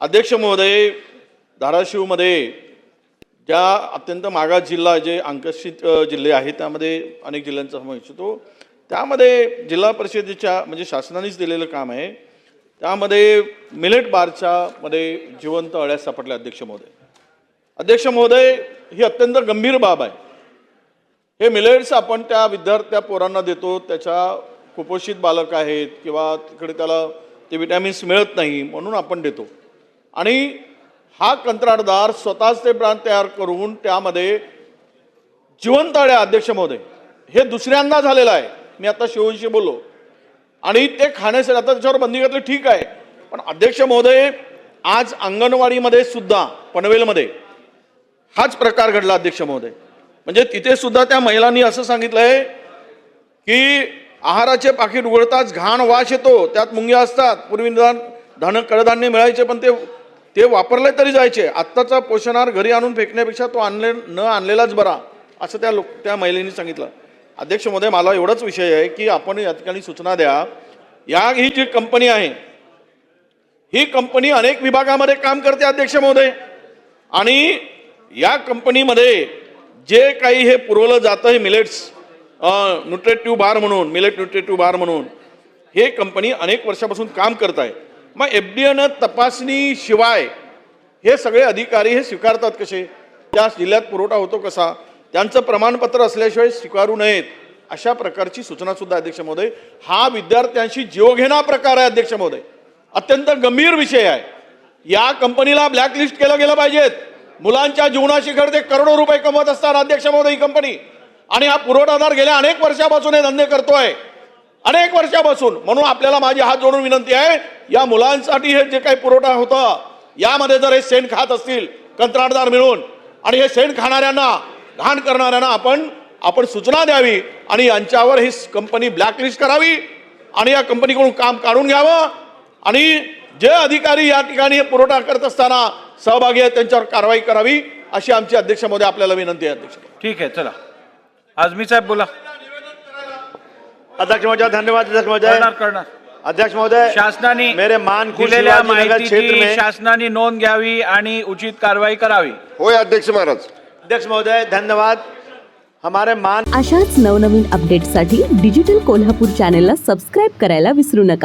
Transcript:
अध्यक्ष महोदय धाराशिवमध्ये ज्या अत्यंत मागास जिल्हा जे अंकशित जिल्हे आहेत त्यामध्ये अनेक जिल्ह्यांचा समावेश होतो. त्यामध्ये जिल्हा परिषदेच्या म्हणजे शासनानेच दिलेलं काम आहे. त्यामध्ये मिलेट बारच्या मध्ये जिवंत अळ्या सापडल्या अध्यक्ष महोदय. अध्यक्ष महोदय ही अत्यंत गंभीर बाब आहे. हे मिलेट्स आपण त्या विद्यार्थ्या पोरांना देतो त्याच्या कुपोषित बालक आहेत किंवा तिकडे त्याला ते विटॅमिन्स मिळत नाही म्हणून आपण देतो. आणि हा कंत्राटदार स्वतःच ते ब्रँड तयार करून त्यामध्ये जिवंताळ्या अध्यक्ष महोदय. हे दुसऱ्यांदा झालेलं आहे. मी आता शिवशी बोललो. आणि ते खाण्यासाठी आता त्याच्यावर बंदी घातली ठीक आहे. पण अध्यक्ष महोदय आज अंगणवाडीमध्ये सुद्धा पनवेलमध्ये हाच प्रकार घडला अध्यक्ष महोदय. म्हणजे तिथे सुद्धा त्या महिलांनी असं सांगितलंय की आहाराचे पाकिट उघडताच घाण वास येतो त्यात मुंग्या असतात. पूर्वी निदान धन कडधान्य मिळायचे पण ते ते वापरले तरी जायचे. आत्ताचा पोषणाहार घरी आणून फेकण्यापेक्षा तो आणले न आणलेलाच बरा असं त्या लोक त्या महिलेने सांगितलं. अध्यक्ष महोदय मला एवढाच विषय आहे की आपण या ठिकाणी सूचना द्या. या ही जी कंपनी आहे ही कंपनी अनेक विभागामध्ये काम करते अध्यक्ष महोदय. आणि या कंपनीमध्ये जे काही हे पुरवलं जातं हे मिलेट्स न्यूट्रेटिव्ह बार म्हणून मिलेट न्यूट्रेटिव्ह बार म्हणून हे कंपनी अनेक वर्षापासून काम करत आहे. मग एफ डी एनं तपासणीशिवाय हे सगळे अधिकारी हे स्वीकारतात कसे? त्या जिल्ह्यात पुरवठा होतो कसा? त्यांचं प्रमाणपत्र असल्याशिवाय स्वीकारू नयेत अशा प्रकारची सूचनासुद्धा अध्यक्ष महोदय. हा विद्यार्थ्यांशी जीवघेणा प्रकार आहे अध्यक्ष महोदय. अत्यंत गंभीर विषय आहे. या कंपनीला ब्लॅकलिस्ट केलं गेलं पाहिजेत. मुलांच्या जीवनाशी ते करोडो रुपये कमवत असतात अध्यक्ष महोदय ही कंपनी. आणि हा पुरवठादार गेल्या अनेक वर्षापासून हे धंदे करतोय. अनेक वर्षापासून म्हणून आपल्याला माझी हात जोडून विनंती आहे या मुलांसाठी हे जे काही पुरवठा होता यामध्ये जर हे शेण खात असतील कंत्राटदार मिळून आणि हे शेण खाणाऱ्यांना घाण करणाऱ्यांना आपण आपण सूचना द्यावी आणि यांच्यावर ही कंपनी ब्लॅकलिस्ट करावी आणि या कंपनीकडून काम काढून घ्यावं. आणि जे अधिकारी या ठिकाणी हे पुरवठा करत असताना सहभागी आहेत त्यांच्यावर कारवाई करावी अशी आमची अध्यक्ष महोदय आपल्याला विनंती आहे अध्यक्ष. ठीक आहे चला. आजमी साहेब बोला. अध्यक्ष महोदय धन्यवाद अध्यक्ष महोदय। करणार करणार। अध्यक्ष महोदय शासनाने मेरे दिलेल्या शिवाजीनगर क्षेत्र माहितीची में शासनाने नोंद घ्यावी आणि उचित कारवाई करावी. होय अध्यक्ष महाराज. अध्यक्ष महोदय धन्यवाद। हमारे मान अशाच नवनवीन अपडेट्ससाठी डिजिटल कोल्हापूर चॅनेलला सबस्क्राईब करायला विसरू नका.